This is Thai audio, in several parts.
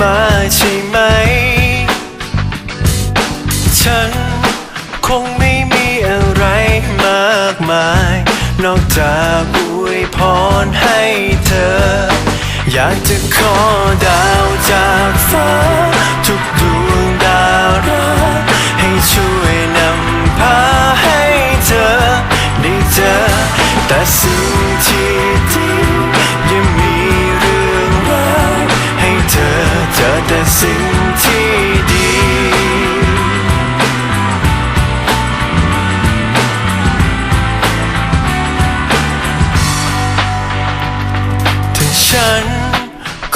มาใช่ไหม ฉันคงไม่มีอะไรมากมาย นอกจากอวยพรให้เธอ อยากจะขอดาวจากฟ้าทุกดวง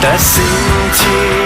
แต่สิ่งที่